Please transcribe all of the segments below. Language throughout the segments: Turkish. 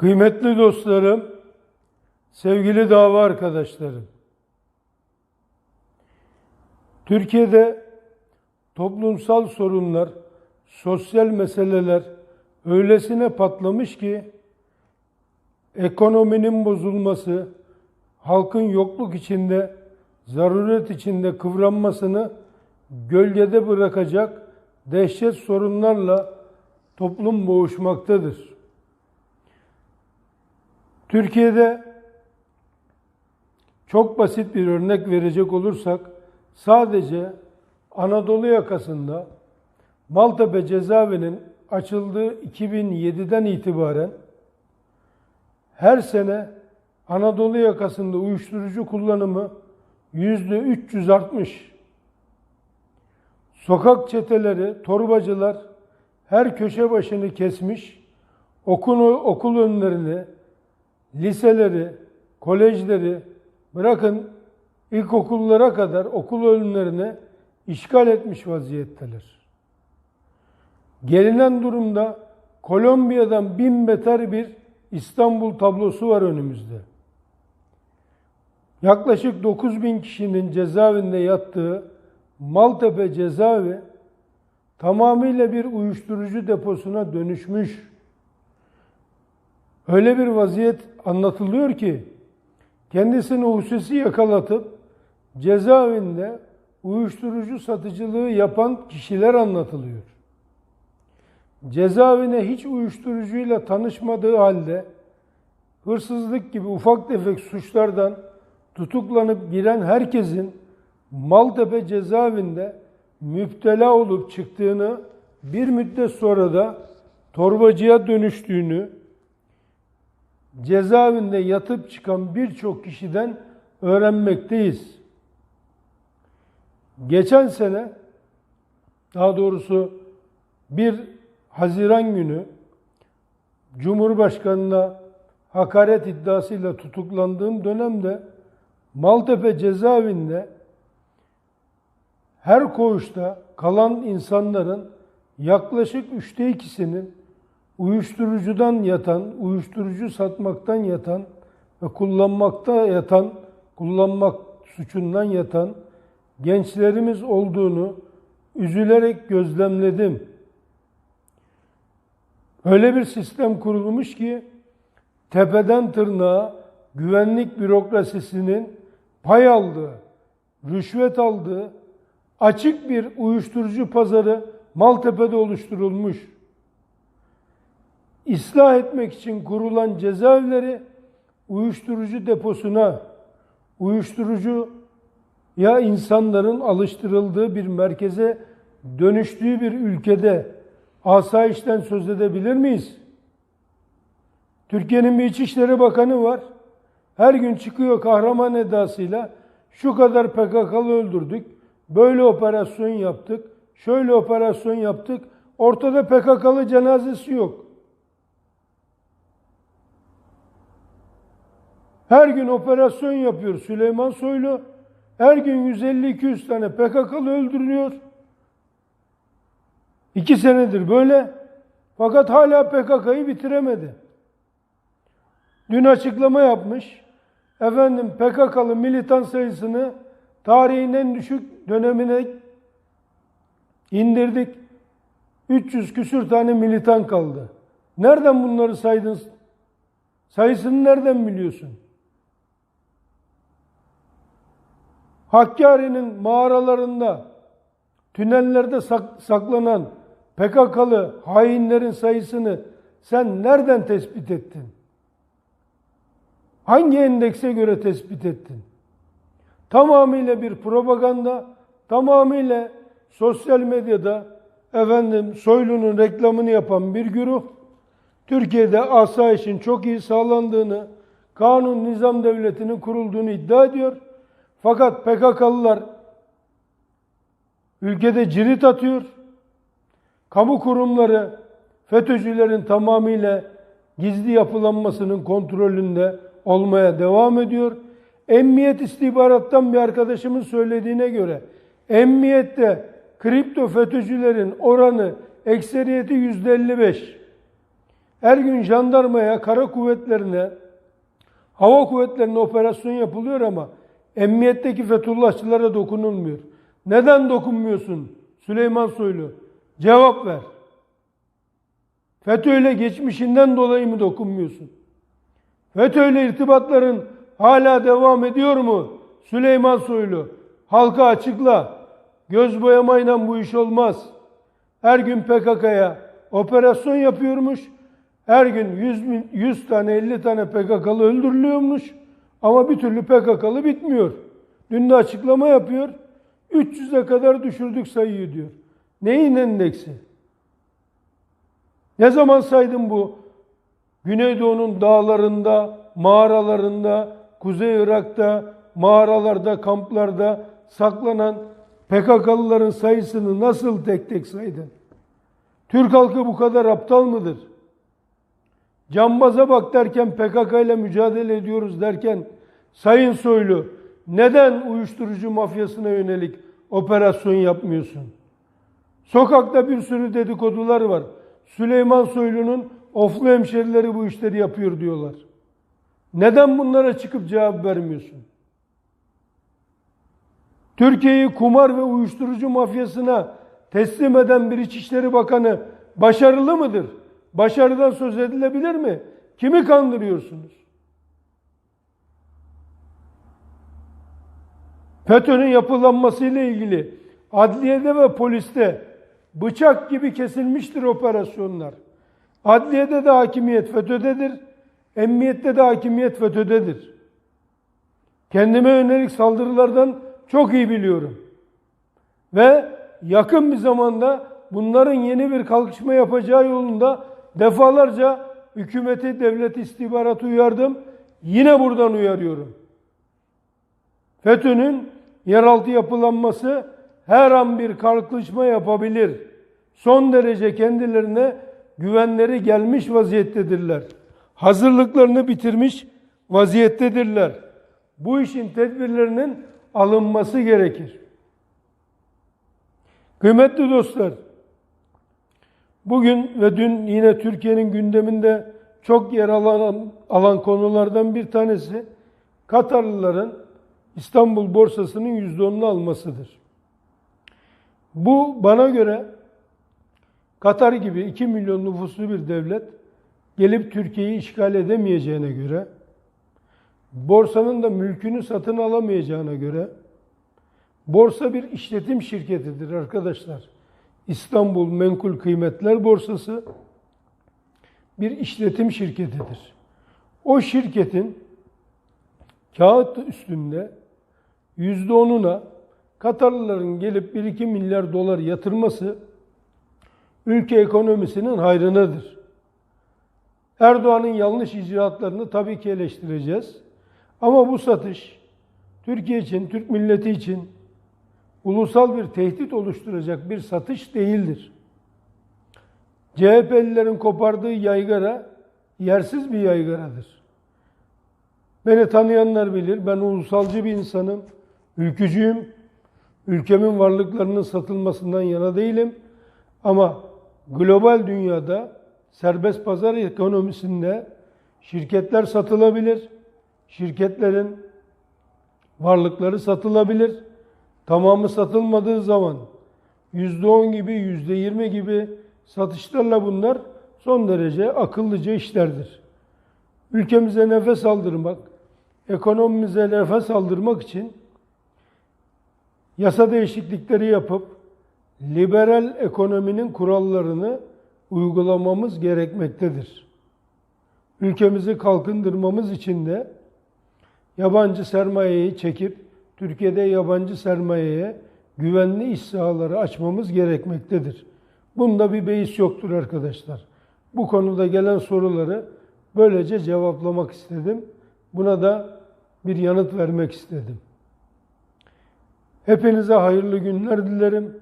Kıymetli dostlarım, sevgili dava arkadaşlarım. Türkiye'de toplumsal sorunlar, sosyal meseleler öylesine patlamış ki ekonominin bozulması, halkın yokluk içinde, zaruret içinde kıvranmasını gölgede bırakacak dehşet sorunlarla toplum boğuşmaktadır. Türkiye'de çok basit bir örnek verecek olursak sadece Anadolu yakasında Maltepe cezaevinin açıldığı 2007'den itibaren her sene Anadolu yakasında uyuşturucu kullanımı yüzde 300 artmış. Sokak çeteleri, torbacılar her köşe başını kesmiş, okul, okul önlerini, liseleri, kolejleri bırakın ilkokullara kadar okul önlerini işgal etmiş vaziyetteler. Gelinen durumda Kolombiya'dan bin beter bir İstanbul tablosu var önümüzde. Yaklaşık 9 bin kişinin cezaevinde yattığı Maltepe cezaevi tamamıyla bir uyuşturucu deposuna dönüşmüş. Öyle bir vaziyet anlatılıyor ki kendisini hususi yakalatıp cezaevinde uyuşturucu satıcılığı yapan kişiler anlatılıyor. Cezaevine hiç uyuşturucuyla tanışmadığı halde hırsızlık gibi ufak tefek suçlardan tutuklanıp giren herkesin Maltepe cezaevinde müptela olup çıktığını bir müddet sonra da torbacıya dönüştüğünü cezaevinde yatıp çıkan birçok kişiden öğrenmekteyiz. Geçen sene daha doğrusu bir Haziran günü Cumhurbaşkanına hakaret iddiasıyla tutuklandığım dönemde Maltepe cezaevinde her koğuşta kalan insanların yaklaşık üçte ikisinin uyuşturucudan yatan, uyuşturucu satmaktan yatan ve kullanmakta yatan, kullanmak suçundan yatan gençlerimiz olduğunu üzülerek gözlemledim. Öyle bir sistem kurulmuş ki tepeden tırnağa güvenlik bürokrasisinin pay aldığı, rüşvet aldığı açık bir uyuşturucu pazarı Maltepe'de oluşturulmuş. İslah etmek için kurulan cezaevleri uyuşturucu deposuna, uyuşturucu ya insanların alıştırıldığı bir merkeze dönüştüğü bir ülkede asayişten söz edebilir miyiz? Türkiye'nin bir İçişleri Bakanı var. Her gün çıkıyor kahraman edasıyla şu kadar PKK'lı öldürdük, böyle operasyon yaptık, şöyle operasyon yaptık. Ortada PKK'lı cenazesi yok. Her gün operasyon yapıyor Süleyman Soylu. Her gün 150-200 tane PKK'lı öldürülüyor. İki senedir böyle. Fakat hala PKK'yı bitiremedi. Dün açıklama yapmış. Efendim PKK'lı militan sayısını tarihin en düşük dönemine indirdik. 300 küsür tane militan kaldı. Nereden bunları saydın? Sayısını nereden biliyorsun? Hakkari'nin mağaralarında, tünellerde saklanan PKK'lı hainlerin sayısını sen nereden tespit ettin? Hangi endekse göre tespit ettin? Tamamıyla bir propaganda, tamamıyla sosyal medyada efendim Soylu'nun reklamını yapan bir güruh, Türkiye'de asayişin çok iyi sağlandığını, kanun nizam devletinin kurulduğunu iddia ediyor. Fakat PKK'lılar ülkede cirit atıyor. Kamu kurumları FETÖ'cülerin tamamıyla gizli yapılanmasının kontrolünde olmaya devam ediyor. Emniyet istihbarattan bir arkadaşımın söylediğine göre emniyette kripto FETÖ'cülerin oranı ekseriyeti yüzde 55. Her gün jandarmaya, kara kuvvetlerine, hava kuvvetlerine operasyon yapılıyor ama emniyetteki Fethullahçılara dokunulmuyor. Neden dokunmuyorsun Süleyman Soylu? Cevap ver. FETÖ'yle geçmişinden dolayı mı dokunmuyorsun? FETÖ'yle irtibatların hala devam ediyor mu? Süleyman Soylu, halka açıkla. Göz boyamayla bu iş olmaz. Her gün PKK'ya operasyon yapıyormuş. Her gün 100, bin, 100 tane 50 tane PKK'lı öldürülüyormuş. Ama bir türlü PKK'lı bitmiyor. Dün de açıklama yapıyor. 300'e kadar düşürdük sayıyı diyor. Neyin endeksi? Ne zaman saydın bu? Güneydoğu'nun dağlarında, mağaralarında, Kuzey Irak'ta, mağaralarda, kamplarda saklanan PKK'lıların sayısını nasıl tek tek saydın? Türk halkı bu kadar aptal mıdır? Cambaza bak derken PKK ile mücadele ediyoruz derken Sayın Soylu neden uyuşturucu mafyasına yönelik operasyon yapmıyorsun? Sokakta bir sürü dedikodular var. Süleyman Soylu'nun oflu hemşerileri bu işleri yapıyor diyorlar. Neden bunlara çıkıp cevap vermiyorsun? Türkiye'yi kumar ve uyuşturucu mafyasına teslim eden bir İçişleri Bakanı başarılı mıdır? Başarıdan söz edilebilir mi? Kimi kandırıyorsunuz? FETÖ'nün yapılanmasıyla ilgili adliyede ve poliste bıçak gibi kesilmiştir operasyonlar. Adliyede de hakimiyet FETÖ'dedir, emniyette de hakimiyet FETÖ'dedir. Kendime yönelik saldırılardan çok iyi biliyorum. Ve yakın bir zamanda bunların yeni bir kalkışma yapacağı yolunda defalarca hükümeti, devlet istihbaratı uyardım. Yine buradan uyarıyorum. FETÖ'nün yeraltı yapılanması her an bir kalkışma yapabilir. Son derece kendilerine güvenleri gelmiş vaziyettedirler. Hazırlıklarını bitirmiş vaziyettedirler. Bu işin tedbirlerinin alınması gerekir. Kıymetli dostlar, bugün ve dün yine Türkiye'nin gündeminde çok yer alan, alan konulardan bir tanesi Katarlıların İstanbul borsasının %10'unu almasıdır. Bu bana göre Katar gibi 2 milyon nüfuslu bir devlet gelip Türkiye'yi işgal edemeyeceğine göre, borsanın da mülkünü satın alamayacağına göre, borsa bir işletim şirketidir arkadaşlar. İstanbul Menkul Kıymetler Borsası bir işletim şirketidir. O şirketin kağıt üstünde yüzde onuna Katarlıların gelip 1-2 milyar dolar yatırması ülke ekonomisinin hayrınadır. Erdoğan'ın yanlış icraatlarını tabii ki eleştireceğiz. Ama bu satış Türkiye için, Türk milleti için ulusal bir tehdit oluşturacak bir satış değildir. CHP'lilerin kopardığı yaygara yersiz bir yaygaradır. Beni tanıyanlar bilir, ben ulusalcı bir insanım, ülkücüyüm. Ülkemin varlıklarının satılmasından yana değilim. Ama global dünyada serbest pazar ekonomisinde şirketler satılabilir. Şirketlerin varlıkları satılabilir. Tamamı satılmadığı zaman %10 gibi, %20 gibi satışlarla bunlar son derece akıllıca işlerdir. Ülkemize nefes aldırmak, ekonomimize nefes aldırmak için yasa değişiklikleri yapıp liberal ekonominin kurallarını uygulamamız gerekmektedir. Ülkemizi kalkındırmamız için de yabancı sermayeyi çekip Türkiye'de yabancı sermayeye güvenli iş sahaları açmamız gerekmektedir. Bunda bir beis yoktur arkadaşlar. Bu konuda gelen soruları böylece cevaplamak istedim. Buna da bir yanıt vermek istedim. Hepinize hayırlı günler dilerim.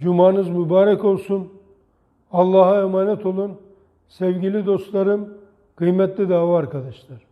Cumanız mübarek olsun. Allah'a emanet olun. Sevgili dostlarım, kıymetli dava arkadaşlar.